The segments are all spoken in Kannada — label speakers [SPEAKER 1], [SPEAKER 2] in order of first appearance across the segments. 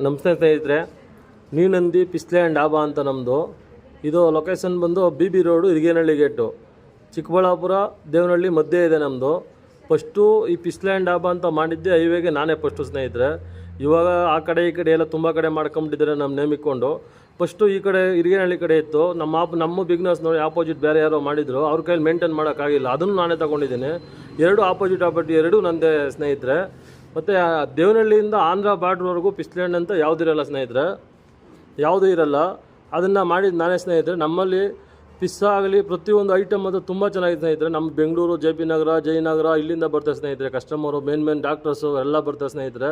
[SPEAKER 1] ನಮಸ್ತೆ ಸ್ನೇಹಿತರೆ ನೀನಂದಿ ಪಿಸ್ಲೆ ಆ್ಯಂಡ್ ಡಾಬಾ ಅಂತ ನಮ್ಮದು ಇದು ಲೊಕೇಶನ್ ಬಂದು B B road Iriganahalli gate. Chikkaballapur, Devanahalli ಮಧ್ಯೆ ಇದೆ ನಮ್ಮದು ಫಸ್ಟು ಈ ಪಿಸ್ಲೆ ಆ್ಯಂಡ್ ಡಾಬಾ ಅಂತ ಮಾಡಿದ್ದೆ ಹೈವೇಗೆ ನಾನೇ ಫಸ್ಟು ಸ್ನೇಹಿತರೆ. ಇವಾಗ ಆ ಕಡೆ, ಈ ಕಡೆ ಎಲ್ಲ ತುಂಬ ಕಡೆ ಮಾಡ್ಕೊಂಬಿಟ್ಟಿದ್ದಾರೆ ನಮ್ಮ ನೇಮ್ ಇಕ್ಕೊಂಡು. ಫಸ್ಟು ಈ ಕಡೆ ಇರಿಗೇನಹಳ್ಳಿ ಕಡೆ ಇತ್ತು. ನಮ್ಮ ಆಪ್, ನಮ್ಮ ಬಿಗ್ನೆಸ್ ನೋಡಿ ಆಪೋಸಿಟ್ ಬೇರೆ ಯಾರೋ ಮಾಡಿದ್ರು. ಅವ್ರ ಕೈಲಿ ಮೇಂಟೈನ್ ಮಾಡೋಕ್ಕಾಗಿಲ್ಲ ಅದನ್ನು ನಾನೇ ತಗೊಂಡಿದ್ದೀನಿ. ಎರಡು ಆಪೋಸಿಟ್ ಆಪೋಸಿಟ್ ಎರಡೂ ನಂದೇ ಸ್ನೇಹಿತರೆ. ಮತ್ತು ದೇವನಹಳ್ಳಿಯಿಂದ ಆಂಧ್ರ ಬಾರ್ಡ್ರ್ವರೆಗೂ ಹಣ್ಣು ಅಂತ ಯಾವುದಿರಲ್ಲ ಸ್ನೇಹಿತರೆ? ಯಾವುದೂ ಇರಲ್ಲ. ಅದನ್ನು ಮಾಡಿದ ನಾನೇ ಸ್ನೇಹಿತರೆ, ನಮ್ಮಲ್ಲಿ ಪಿಸ್ಸಾ ಆಗಲಿ ಪ್ರತಿಯೊಂದು ಐಟಮ್ ಅದು ತುಂಬ ಚೆನ್ನಾಗಿದೆ ಸ್ನೇಹಿತರೆ. ನಮ್ಮ ಬೆಂಗಳೂರು, ಜೆ ಪಿ ನಗರ ಜಯನಗರ ಇಲ್ಲಿಂದ ಬರ್ತಾರೆ ಸ್ನೇಹಿತರೆ. ಕಸ್ಟಮರು, ಮೇನ್ ಮೇನ್ ಡಾಕ್ಟರ್ಸು ಎಲ್ಲ ಬರ್ತಾರೆ ಸ್ನೇಹಿತರೆ.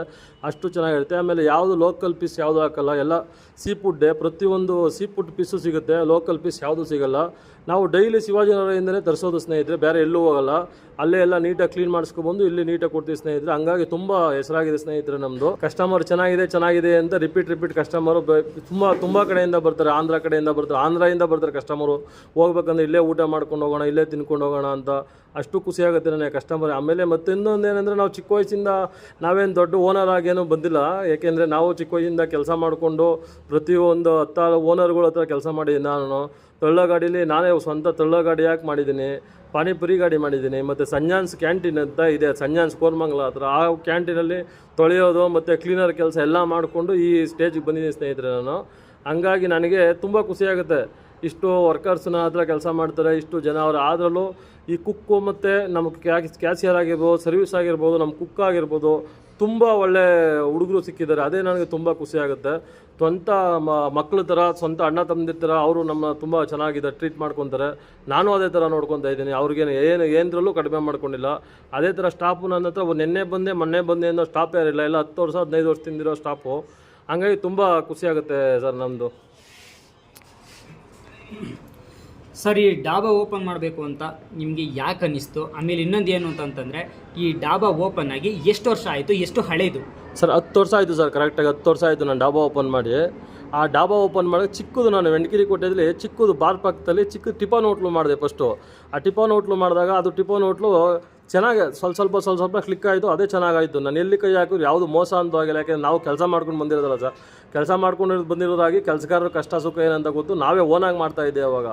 [SPEAKER 1] ಅಷ್ಟು ಚೆನ್ನಾಗಿರುತ್ತೆ. ಆಮೇಲೆ ಯಾವುದು ಲೋಕಲ್ ಪೀಸ್ ಯಾವುದು ಹಾಕಲ್ಲ. ಎಲ್ಲ ಸೀ ಫುಡ್ಡೇ ಪ್ರತಿಯೊಂದು ಸೀ ಫುಡ್ ಪೀಸು ಸಿಗುತ್ತೆ. ಲೋಕಲ್ ಪೀಸ್ ಯಾವುದೂ ಸಿಗಲ್ಲ. ನಾವು ಡೈಲಿ ಶಿವಾಜಿನಗರದಿಂದಲೇ ತರಿಸೋದು ಸ್ನೇಹಿತರೆ, ಬೇರೆ ಎಲ್ಲೂ ಹೋಗಲ್ಲ. ಅಲ್ಲೇ ಎಲ್ಲ ನೀಟಾಗಿ ಕ್ಲೀನ್ ಮಾಡಿಸ್ಕೊಬಂದು ಇಲ್ಲಿ ನೀಟಾಗಿ ಕೊಡ್ತೀವಿ ಸ್ನೇಹಿತರೆ. ಹಂಗಾಗಿ ತುಂಬ ಹೆಸರಾಗಿದೆ ಸ್ನೇಹಿತರೆ ನಮ್ಮದು ಕಸ್ಟಮರ್ ಚೆನ್ನಾಗಿದೆ ಚೆನ್ನಾಗಿದೆ ಅಂತ ರಿಪೀಟ್ ರಿಪೀಟ್ ಕಸ್ಟಮರು ತುಂಬ ತುಂಬ ಕಡೆಯಿಂದ ಬರ್ತಾರೆ. ಆಂಧ್ರ ಕಡೆಯಿಂದ ಬರ್ತಾರೆ. ಆಂಧ್ರದಿಂದ ಬರ್ತಾರೆ ಕಸ್ಟಮರು ಹೋಗ್ಬೇಕಂದ್ರೆ ಇಲ್ಲೇ ಊಟ ಮಾಡ್ಕೊಂಡು ಹೋಗೋಣ, ಇಲ್ಲೇ ತಿನ್ಕೊಂಡು ಹೋಗೋಣ ಅಂತ ಅಷ್ಟು ಖುಷಿ ಆಗುತ್ತೆ ನನಗೆ ಕಸ್ಟಮರ್ ಆಮೇಲೆ ಮತ್ತೆ ಇನ್ನೊಂದು ಏನಂದರೆ ನಾವು ಚಿಕ್ಕ ವಯಸ್ಸಿಂದ ನಾವೇನು ದೊಡ್ಡ ಓನರ್ ಆಗೇನೂ ಬಂದಿಲ್ಲ. ಏಕೆಂದರೆ ನಾವು ಚಿಕ್ಕ ವಯಸ್ಸಿಂದ ಕೆಲಸ ಮಾಡಿಕೊಂಡು ಪ್ರತಿಯೊಂದು ಹತ್ತಾರು ಓನರ್ಗಳ ಹತ್ರ ಕೆಲಸ ಮಾಡಿದ್ದೀನಿ ನಾನು. ತಳ್ಳ ಗಾಡೀಲಿ ನಾನೇ ಸ್ವಂತ ತಳ್ಳ ಗಾಡಿ ಯಾಕೆ ಮಾಡಿದ್ದೀನಿ? ಪಾನಿಪುರಿ ಗಾಡಿ ಮಾಡಿದ್ದೀನಿ. ಮತ್ತು ಸಂಜಾನ್ಸ್ ಕ್ಯಾಂಟೀನ್ ಅಂತ ಇದೆ ಸಂಜಾನ್ಸ್ ಕೋರ್ಮಂಗ್ಲ ಹತ್ರ. ಆ ಕ್ಯಾಂಟೀನಲ್ಲಿ ತೊಳೆಯೋದು ಮತ್ತು ಕ್ಲೀನರ್ ಕೆಲಸ ಎಲ್ಲ ಮಾಡಿಕೊಂಡು ಈ ಸ್ಟೇಜಿಗೆ ಬಂದಿದ್ದೀನಿ ಸ್ನೇಹಿತರೆ ನಾನು. ಹಂಗಾಗಿ ನನಗೆ ತುಂಬ ಖುಷಿಯಾಗುತ್ತೆ ಇಷ್ಟು ವರ್ಕರ್ಸ್ನ ಹತ್ರ ಕೆಲಸ ಮಾಡ್ತಾರೆ, ಇಷ್ಟು ಜನ ಅವರು ಆದ್ರಲ್ಲೂ ಈ ಕುಕ್ಕು ಮತ್ತು ನಮ್ಮ ಕ್ಯಾಶಿಯರ್ ಆಗಿರ್ಬೋದು ಸರ್ವಿಸ್ ಆಗಿರ್ಬೋದು ನಮ್ಮ ಕುಕ್ ಆಗಿರ್ಬೋದು, ತುಂಬ ಒಳ್ಳೆ ಹುಡುಗರು ಸಿಕ್ಕಿದ್ದಾರೆ. ಅದೇ ನನಗೆ ತುಂಬ ಖುಷಿ ಆಗುತ್ತೆ. ಸ್ವಂತ ಮಕ್ಕಳ ಥರ, ಸ್ವಂತ ಅಣ್ಣ ತಮ್ಮದಿರ ಅವರು ನಮ್ಮ ತುಂಬ ಚೆನ್ನಾಗಿದೆ ಟ್ರೀಟ್ ಮಾಡ್ಕೊತಾರೆ. ನಾನು ಅದೇ ಥರ ನೋಡ್ಕೊತಾ ಇದ್ದೀನಿ. ಅವ್ರಿಗೇನು ಏನು ಏನರಲ್ಲೂ ಕಡಿಮೆ ಮಾಡ್ಕೊಂಡಿಲ್ಲ. ಅದೇ ಥರ ಸ್ಟಾಫು ನನ್ನ ಹತ್ರ ನಿನ್ನೆ ಬಂದೆ, ಮೊನ್ನೆ ಬಂದೆ ಅನ್ನೋ ಸ್ಟಾಪ್ ಯಾರಿಲ್ಲ. ಎಲ್ಲ ಹತ್ತು ವರ್ಷ, ಹದಿನೈದು ವರ್ಷ ತಿಂದಿರೋ ಸ್ಟಾಫು ಹಂಗಾಗಿ ತುಂಬ ಖುಷಿಯಾಗುತ್ತೆ ಸರ್ ನಮ್ಮದು
[SPEAKER 2] ಸರ್ ಈ ಡಾಬಾ ಓಪನ್ ಮಾಡಬೇಕು ಅಂತ ನಿಮಗೆ ಯಾಕೆ ಅನ್ನಿಸ್ತು ಆಮೇಲೆ ಇನ್ನೊಂದು ಏನು ಅಂತಂತಂದರೆ ಈ ಡಾಬಾ ಓಪನ್ ಆಗಿ ಎಷ್ಟು ವರ್ಷ ಆಯಿತು? ಎಷ್ಟು ಹಳೆಯದು
[SPEAKER 1] ಸರ್, ಹತ್ತು ವರ್ಷ ಆಯಿತು ಸರ್ ಕರೆಕ್ಟಾಗಿ ಹತ್ತು ವರ್ಷ ಆಯಿತು ನಾನು ಡಾಬಾ ಓಪನ್ ಮಾಡಿ. ಆ ಡಾಬಾ ಓಪನ್ ಮಾಡಿ ಚಿಕ್ಕದು ನಾನು ವೆಂಡಗಿರಿ ಕೋಟೆಯಲ್ಲಿ, ಚಿಕ್ಕದು ಬಾರ್ ಪಕ್ಕದಲ್ಲಿ ಚಿಕ್ಕ ಟಿಫನ್ ಹೋಟ್ಲು ಮಾಡಿದೆ ಫಸ್ಟು ಆ ಟಿಫನ್ ಹೋಟ್ಲು ಮಾಡಿದಾಗ ಅದು ಟಿಫನ್ ಹೋಟ್ಲು ಚೆನ್ನಾಗಿ ಸ್ವಲ್ಪ ಸ್ವಲ್ಪ ಸ್ವಲ್ಪ ಸ್ವಲ್ಪ ಕ್ಲಿಕ್ ಆಯಿತು, ಅದೇ ಚೆನ್ನಾಗಾಯಿತು. ನಾನು ಎಲ್ಲಿ ಕೈ ಹಾಕಿದ್ರು ಯಾವುದು ಮೋಸ ಅಂತ ಆಗಿಲ್ಲ. ಯಾಕೆಂದ್ರೆ ನಾವು ಕೆಲಸ ಮಾಡ್ಕೊಂಡು ಬಂದಿರೋದಲ್ಲ ಸರ್. ಕೆಲಸ ಮಾಡ್ಕೊಂಡು ಬಂದಿರೋದಾಗಿ ಕೆಲಸಗಾರರ ಕಷ್ಟ ಸುಖ ಏನಂತ ಗೊತ್ತು. ನಾವೇ ಓನಾಗಿ ಮಾಡ್ತಾ ಇದ್ದೆ ಅವಾಗ.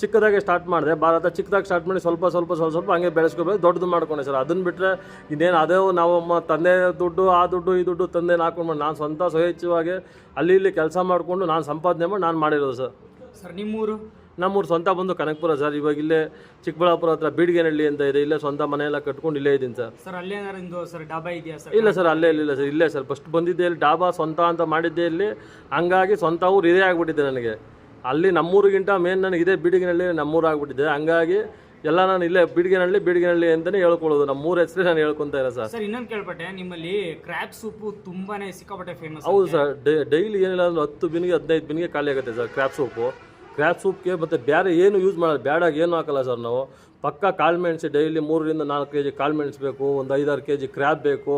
[SPEAKER 1] ಚಿಕ್ಕದಾಗೆ ಸ್ಟಾರ್ಟ್ ಮಾಡಿದೆ ಭಾರತ ಚಿಕ್ಕದಾಗಿ ಸ್ಟಾರ್ಟ್ ಮಾಡಿ ಸ್ವಲ್ಪ ಸ್ವಲ್ಪ ಸ್ವಲ್ಪ ಸ್ವಲ್ಪ ಹಂಗೆ ಬೆಳೆಸ್ಕೊಬೇಕು, ದೊಡ್ಡದು ಮಾಡ್ಕೊಂಡೆ ಸರ್. ಅದನ್ನು ಬಿಟ್ಟರೆ ಇನ್ನೇನು ಅದೇ ನಾವು ತಂದೆ ದುಡ್ಡು, ಆ ದುಡ್ಡು, ಈ ದುಡ್ಡು ತಂದೆ ಹಾಕೊಂಡು ನಾನು ಸ್ವಂತ ಸ್ವಯಚ್ಛವಾಗಿ ಅಲ್ಲಿ ಇಲ್ಲಿ ಕೆಲಸ ಮಾಡಿಕೊಂಡು ನಾನು ಸಂಪಾದನೆ ಮಾಡಿ ನಾನು ಮಾಡಿರೋದು ಸರ್.
[SPEAKER 2] ಸರ್, ನಿಮ್ಮೂರು?
[SPEAKER 1] ನಮ್ಮೂರು ಸ್ವಂತ ಬಂದು ಕನಕಪುರ ಸರ್ ಇವಾಗ ಇಲ್ಲೇ ಚಿಕ್ಕಬಳ್ಳಾಪುರ ಹತ್ರ ಬೀಡ್ಗೆನಹಳ್ಳಿ ಅಂತ ಇದೆ. ಇಲ್ಲೇ ಸ್ವಂತ ಮನೆಯೆಲ್ಲ ಕಟ್ಕೊಂಡು ಇಲ್ಲೇ ಇದ್ದೀನಿ ಸರ್.
[SPEAKER 2] ಸರ್ ಅಲ್ಲೇನಾರು ಸರ್ ಡಾಬಾ ಇದೆಯಾ ಸರ್?
[SPEAKER 1] ಇಲ್ಲ ಸರ್ ಅಲ್ಲೇ ಇಲ್ಲ ಸರ್ ಇಲ್ಲೇ ಸರ್. ಫಸ್ಟ್ ಬಂದಿದ್ದೆ ಇಲ್ಲಿ ಡಾಬಾ ಸ್ವಂತ ಅಂತ ಮಾಡಿದ್ದೆ ಇಲ್ಲಿ. ಹಂಗಾಗಿ ಸ್ವಂತ ಊರು ಇದೇ ಆಗಿಬಿಟ್ಟಿದೆ ನನಗೆ. ಅಲ್ಲಿ ನಮ್ಮೂರಿಗಿಂತ ಮೇನ್ ನನಗೆ ಇದೇ ಬೀಡಿಗೆನಹಳ್ಳಿ ನಮ್ಮೂರು ಆಗಿಬಿಟ್ಟಿದೆ. ಹಂಗಾಗಿ ಎಲ್ಲ ನಾನು ಇಲ್ಲೇ ಬೀಡಿಗೆನಹಳ್ಳಿ ಬೀಡಿಗೆನಹಳ್ಳಿ ಅಂತಲೇ ಹೇಳ್ಕೊಳ್ಳೋದು. ನಮ್ಮ ಮೂರು ಹೆಸರು ನಾನು ಹೇಳ್ಕೊತ ಇರೋ ಸರ್.
[SPEAKER 2] ಸರ್ ಇನ್ನೊಂದು ಕೇಳ್ಪಟ್ಟೆ ನಿಮ್ಮಲ್ಲಿ ಕ್ರ್ಯಾಬ್ ಸೂಪು ತುಂಬಾನೇ ಸಿಕ್ಕಾಪಟ್ಟೆ ಫೇಮಸ್
[SPEAKER 1] ಹೌದು ಸರ್ ಡೈಲಿ ಏನಿಲ್ಲ ಅಂದ್ರೆ ಹತ್ತು ಬಿನಿಗೆ ಹದಿನೈದು ಬಿನಿಗೆ ಖಾಲಿ ಆಗುತ್ತೆ ಸರ್ ಕ್ರ್ಯಾಪ್ ಸೂಪು ಕ್ರ್ಯಾಪ್ ಸೂಪ್ಗೆ ಮತ್ತು ಬೇರೆ ಏನು ಯೂಸ್ ಮಾಡೋದು? ಬ್ಯಾಡಾಗಿ ಏನು ಹಾಕಲ್ಲ ಸರ್ ನಾವು? ಪಕ್ಕ ಕಾಳು ಮೆಣಸು ಡೈಲಿ ಮೂರರಿಂದ ನಾಲ್ಕು ಕೆ ಜಿ ಕಾಳು ಮೆಣಸು ಬೇಕು, ಒಂದು ಐದಾರು ಕೆ ಜಿ ಕ್ರ್ಯಾಪ್ ಬೇಕು.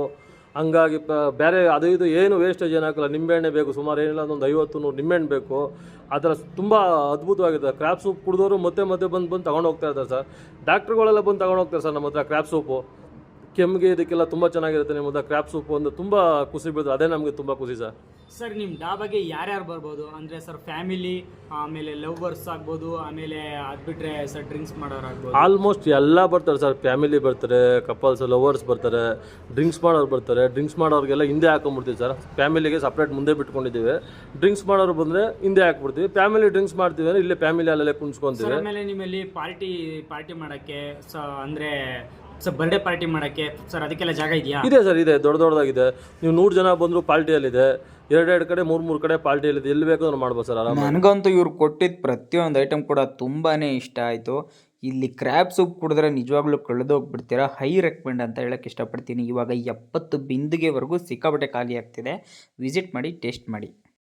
[SPEAKER 1] ಹಂಗಾಗಿ ಪ ಬೇರೆ ಅದು ಇದು ಏನು ವೇಸ್ಟೇಜ್ ಏನು ಹಾಕಲ್ಲ. ನಿಂಬೆಹಣ್ಣೆ ಬೇಕು, ಸುಮಾರು ಏನಿಲ್ಲ ಒಂದು ಐವತ್ತು ನೂರು ನಿಂಬೆಹಣ್ಣು ಬೇಕು. ಆ ಥರ ತುಂಬ ಅದ್ಭುತವಾಗಿದೆ ಕ್ರ್ಯಾಪ್ ಸೂಪ್ ಕುಡಿದವರು ಮತ್ತೆ ಮತ್ತೆ ಬಂದು ಬಂದು ತಗೊಂಡು ಹೋಗ್ತಾ ಇರ್ತಾರೆ ಸರ್ ಡಾಕ್ಟ್ರುಗಳೆಲ್ಲ ಬಂದು ತಗೊಂಡು ಹೋಗ್ತಾರೆ ಸರ್ ನಮ್ಮ ಹತ್ರ ಕ್ರ್ಯಾಪ್ ಸೂಪು ಕೆಮ್ಮಿಗೆ ಇದಕ್ಕೆಲ್ಲ ತುಂಬ ಚೆನ್ನಾಗಿರುತ್ತೆ ನಿಮ್ಮ ಹತ್ರ ಕ್ರ್ಯಾಪ್ ಸೂಪು ಒಂದು ತುಂಬ ಖುಷಿ ಬೀಳ್ತದೆ. ಅದೇ ನಮಗೆ ತುಂಬ ಖುಷಿ ಸರ್
[SPEAKER 2] ಸರ್ ನಿಮ್ಮ ಡಾಬಾಗೆ ಯಾರ್ಯಾರು ಬರ್ಬೋದು? ಅಂದರೆ ಸರ್ ಫ್ಯಾಮಿಲಿ ಆಮೇಲೆ ಲವ್ವರ್ಸ್ ಆಗ್ಬೋದು ಆಮೇಲೆ ಅದು ಬಿಟ್ಟರೆ ಸರ್ ಡ್ರಿಂಕ್ಸ್ ಮಾಡೋರು ಆಗ್ಬೋದು
[SPEAKER 1] ಆಲ್ಮೋಸ್ಟ್ ಎಲ್ಲ ಬರ್ತಾರೆ ಸರ್ ಫ್ಯಾಮಿಲಿ ಬರ್ತಾರೆ ಕಪಲ್ಸ್ ಲವರ್ಸ್ ಬರ್ತಾರೆ ಡ್ರಿಂಕ್ಸ್ ಮಾಡೋರು ಬರ್ತಾರೆ. ಡ್ರಿಂಕ್ಸ್ ಮಾಡೋರಿಗೆಲ್ಲ ಹಿಂದೆ ಹಾಕೊಂಡ್ಬಿಡ್ತೀವಿ ಸರ್. ಫ್ಯಾಮಿಲಿಗೆ ಸಪ್ರೇಟ್ ಮುಂದೆ ಬಿಟ್ಕೊಂಡಿದ್ದೀವಿ. ಡ್ರಿಂಕ್ಸ್ ಮಾಡೋರು ಬಂದರೆ ಹಿಂದೆ ಹಾಕ್ಬಿಡ್ತೀವಿ. ಫ್ಯಾಮಿಲಿ ಡ್ರಿಂಕ್ಸ್ ಮಾಡ್ತೀವಿ ಅಂದರೆ ಇಲ್ಲೇ ಫ್ಯಾಮಿಲಿ ಅಲ್ಲೇ ಕುಣಿಸ್ಕೊಂತೀವಿ.
[SPEAKER 2] ಆಮೇಲೆ ನಿಮ್ಮಲ್ಲಿ ಪಾರ್ಟಿ ಪಾರ್ಟಿ ಮಾಡೋಕ್ಕೆ ಸೊ ಅಂದರೆ ಸರ್ ಬರ್ಡೇ ಪಾರ್ಟಿ ಮಾಡೋಕ್ಕೆ ಸರ್ ಅದಕ್ಕೆಲ್ಲ ಜಾಗ ಇದೆಯಾ?
[SPEAKER 1] ಇದೆ ಸರ್ ಇದೆ. ದೊಡ್ಡ ದೊಡ್ಡದಾಗಿದೆ. ನೀವು ನೂರು ಜನ ಬಂದರೂ ಪಾರ್ಟಿಯಲ್ಲಿದೆ ಎರಡೆರಡು ಕಡೆ, ಮೂರು ಮೂರು ಕಡೆ ಪಾರ್ಟಿಯಲ್ಲಿದೆ ಎಲ್ಲಿ ಬೇಕಾದ್ರೂ ಮಾಡ್ಬೋದು ಸರ್ ಆರಾಮ
[SPEAKER 3] ನನಗಂತೂ ಇವ್ರು ಕೊಟ್ಟಿದ್ದ ಪ್ರತಿಯೊಂದು ಐಟಮ್ ಕೂಡ ತುಂಬಾ ಇಷ್ಟ ಆಯಿತು. ಇಲ್ಲಿ ಕ್ರ್ಯಾಬ್ ಸೂಪ್ ಕುಡಿದ್ರೆ ನಿಜವಾಗ್ಲೂ ಕಳೆದೋಗ್ಬಿಡ್ತೀರಾ? ಹೈ ರೆಕಮೆಂಡ್ ಅಂತ ಹೇಳಕ್ಕೆ ಇಷ್ಟಪಡ್ತೀನಿ. ಇವಾಗ ಎಪ್ಪತ್ತು ಬಿಂದಿಗೆವರೆಗೂ ಸಿಕ್ಕಾಪಟ್ಟೆ ಖಾಲಿ ಆಗ್ತಿದೆ. ವಿಸಿಟ್ ಮಾಡಿ ಟೇಸ್ಟ್ ಮಾಡಿ.